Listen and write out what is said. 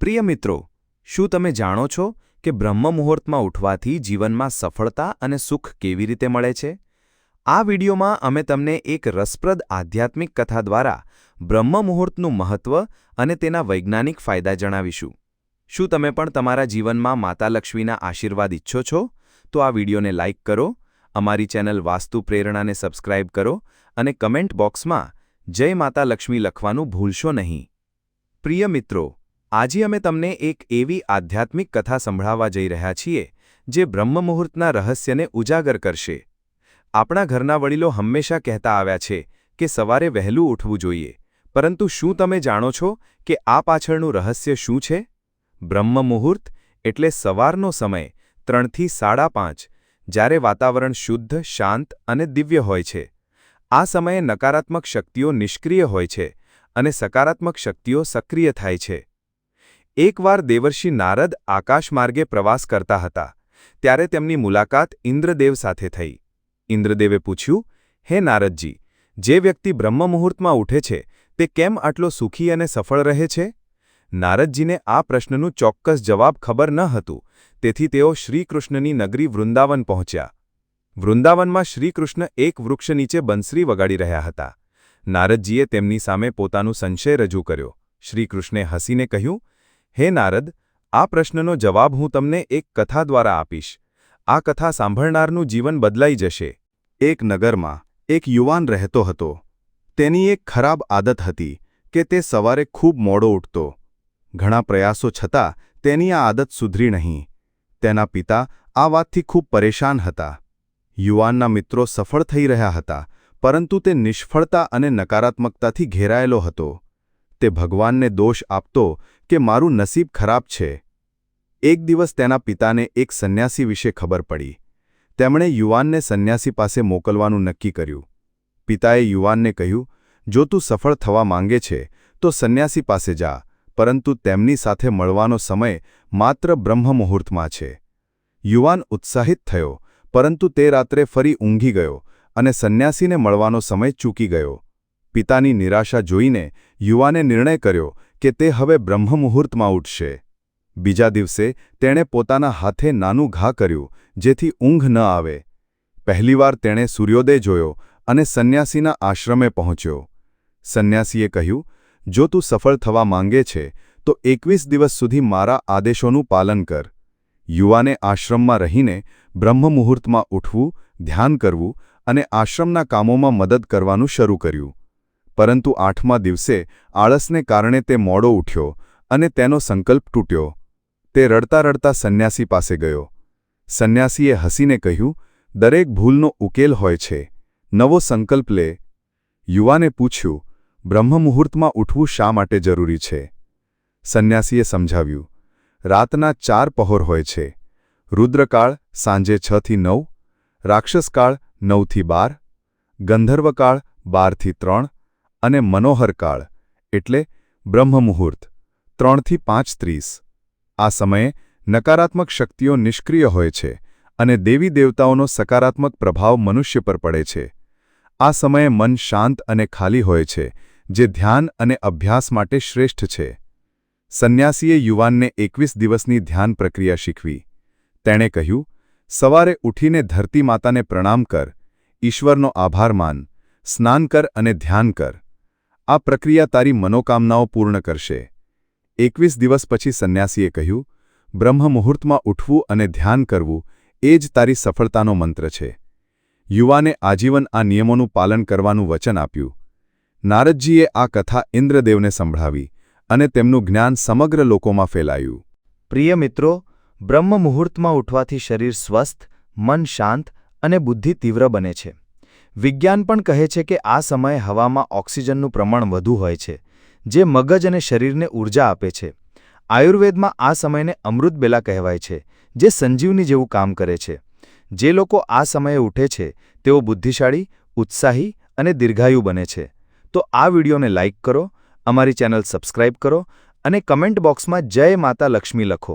પ્રિય મિત્રો, શું તમે જાણો છો કે બ્રહ્મ મુહૂર્તમાં ઉઠવાથી જીવનમાં સફળતા અને સુખ કેવી રીતે મળે છે? આ વિડીયોમાં અમે તમને એક રસપ્રદ આધ્યાત્મિક કથા દ્વારા બ્રહ્મ મુહૂર્તનું મહત્વ અને તેના વૈજ્ઞાનિક ફાયદા જણાવીશું. શું તમે પણ તમારા જીવનમાં માતા લક્ષ્મીના આશીર્વાદ ઈચ્છો છો? તો આ વિડીયોને લાઇક કરો, અમારી ચેનલ વાસ્તુ પ્રેરણાને સબસ્ક્રાઇબ કરો અને કમેન્ટ બોક્સમાં જય માતા લક્ષ્મી લખવાનું ભૂલશો નહીં. પ્રિય મિત્રો આજે અમે તમને એક એવી આધ્યાત્મિક કથા સંભળાવવા જઈ રહ્યા છીએ, જે બ્રહ્મ મુહૂર્તના રહસ્યને ઉજાગર કરશે. આપણા ઘરના વડીલો હંમેશા કહેતા આવ્યા છે કે સવારે વહેલું ઉઠવું જોઈએ, પરંતુ શું તમે જાણો છો કે આ પાછળનું રહસ્ય શું છે? બ્રહ્મ મુહૂર્ત એટલે સવારનો સમય, ત્રણથી સાડા પાંચ, જ્યારે વાતાવરણ શુદ્ધ, શાંત અને દિવ્ય હોય છે. આ સમયે નકારાત્મક શક્તિઓ નિષ્ક્રિય હોય છે અને સકારાત્મક શક્તિઓ સક્રિય થાય છે. એકવાર દેવર્ષિ નારદ આકાશમાર્ગે પ્રવાસ કરતા હતા, ત્યારે તેમની મુલાકાત ઇન્દ્રદેવ સાથે થઈ. ઇન્દ્રદેવે પૂછ્યું, હે નારદજી, જે વ્યક્તિ બ્રહ્મ મુહૂર્તમાં ઉઠે છે, તે કેમ આટલો સુખી અને સફળ રહે છે? નારદજીને આ પ્રશ્નનું ચોક્કસ જવાબ ખબર ન હતું, તેથી તેઓ શ્રીકૃષ્ણની નગરી વૃંદાવન પહોંચ્યા. વૃંદાવનમાં શ્રીકૃષ્ણ એક વૃક્ષ નીચે બંસરી વગાડી રહ્યા હતા. નારદજીએ તેમની સામે પોતાનું સંશય રજૂ કર્યો. શ્રીકૃષ્ણે હસીને કહ્યું હે નારદ, આ પ્રશ્નનો જવાબ હું તમને એક કથા દ્વારા આપીશ. આ કથા સાંભળનારનું જીવન બદલાઈ જશે. એક નગરમાં એક યુવાન રહેતો હતો. તેની એક ખરાબ આદત હતી કે તે સવારે ખૂબ મોડો ઉઠતો. ઘણા પ્રયાસો છતાં તેની આ આદત સુધરી નહીં. તેના પિતા આ વાતથી ખૂબ પરેશાન હતા. યુવાનના મિત્રો સફળ થઈ રહ્યા હતા, પરંતુ તે નિષ્ફળતા અને નકારાત્મકતાથી ઘેરાયેલો હતો. તે ભગવાનને દોષ આપતો કે મારું નસીબ ખરાબ છે. એક દિવસ તેના પિતાને એક સંન્યાસી વિશે ખબર પડી. તેમણે યુવાનને સંન્યાસી પાસે મોકલવાનું નક્કી કર્યું. પિતાએ યુવાનને કહ્યું, જો તું સફળ થવા માંગે છે, તો સંન્યાસી પાસે જા, પરંતુ તેમની સાથે મળવાનો સમય માત્ર બ્રહ્મ મુહૂર્તમાં છે. યુવાન ઉત્સાહિત થયો, પરંતુ તે રાત્રે ફરી ઊંઘી ગયો અને સંન્યાસીને મળવાનો સમય ચૂકી ગયો. પિતાની નિરાશા જોઈને યુવાને નિર્ણય કર્યો કે તે હવે બ્રહ્મમુહૂર્તમાં ઉઠશે. બીજા દિવસે તેણે પોતાના હાથે નાનું ઘા કર્યું, જેથી ઊંઘ ન આવે. પહેલીવાર તેણે સૂર્યોદય જોયો અને સંન્યાસીના આશ્રમે પહોંચ્યો. સંન્યાસીએ કહ્યું, જો તું સફળ થવા માંગે છે, તો એકવીસ દિવસ સુધી મારા આદેશોનું પાલન કર. યુવાને આશ્રમમાં રહીને બ્રહ્મમુહૂર્તમાં ઉઠવું, ધ્યાન કરવું અને આશ્રમના કામોમાં મદદ કરવાનું શરૂ કર્યું. પરંતુ આઠમા દિવસે આળસને કારણે તે મોડો ઉઠ્યો અને તેનો સંકલ્પ તૂટ્યો. તે રડતા રડતા સંન્યાસી પાસે ગયો. સંન્યાસીએ હસીને કહ્યું, દરેક ભૂલનો ઉકેલ હોય છે. નવો સંકલ્પ લે. યુવાને પૂછ્યું બ્રહ્મ મુહૂર્તમાં ઉઠવું શા માટે જરૂરી છે? સંન્યાસીએ સમજાવ્યું, રાતના ચાર પહોર હોય છે. રુદ્રકાળ સાંજે છથી નવ, રાક્ષસકાળ નવથી બાર, ગંધર્વકાળ બારથી ત્રણ અને મનોહર કાળ, એટલે બ્રહ્મ મુહૂર્ત ત્રણથી પાંચ ત્રીસ. આ સમયે નકારાત્મક શક્તિઓ નિષ્ક્રિય હોય છે અને દેવી દેવતાઓનો સકારાત્મક પ્રભાવ મનુષ્ય પર પડે છે. આ સમયે મન શાંત અને ખાલી હોય છે, જે ધ્યાન અને અભ્યાસ માટે શ્રેષ્ઠ છે. સંન્યાસીએ યુવાનને એકવીસ દિવસની ધ્યાન પ્રક્રિયા શીખવી. તેણે કહ્યું, સવારે ઉઠીને ધરતી માતાને પ્રણામ કર, ઈશ્વરનો આભાર માન, સ્નાન કર અને ધ્યાન કર. આ પ્રક્રિયા તારી મનોકામનાઓ પૂર્ણ કરશે. એકવીસ દિવસ પછી સંન્યાસીએ કહ્યું બ્રહ્મ મુહૂર્તમાં ઉઠવું અને ધ્યાન કરવું એ જ તારી સફળતાનો મંત્ર છે. યુવાને આજીવન આ નિયમોનું પાલન કરવાનું વચન આપ્યું. નારદજીએ આ કથા ઇન્દ્રદેવને સંભળાવી અને તેમનું જ્ઞાન સમગ્ર લોકોમાં ફેલાયું. પ્રિય મિત્રો બ્રહ્મ મુહૂર્તમાં ઉઠવાથી શરીર સ્વસ્થ, મન શાંત અને બુદ્ધિ તીવ્ર બને છે. વિજ્ઞાન પણ કહે છે કે આ સમયે હવામાં ઓક્સિજનનું પ્રમાણ વધુ હોય છે, જે મગજ અને શરીરને ઊર્જા આપે છે. આયુર્વેદમાં આ સમયને અમૃતબેલા કહેવાય છે, જે સંજીવની જેવું કામ કરે છે. જે લોકો આ સમયે ઉઠે છે, તેઓ બુદ્ધિશાળી, ઉત્સાહી અને દીર્ઘાયુ બને છે. તો આ વિડીયોને લાઇક કરો, અમારી ચેનલ સબસ્ક્રાઇબ કરો અને કમેન્ટ બોક્સમાં જય માતા લક્ષ્મી લખો.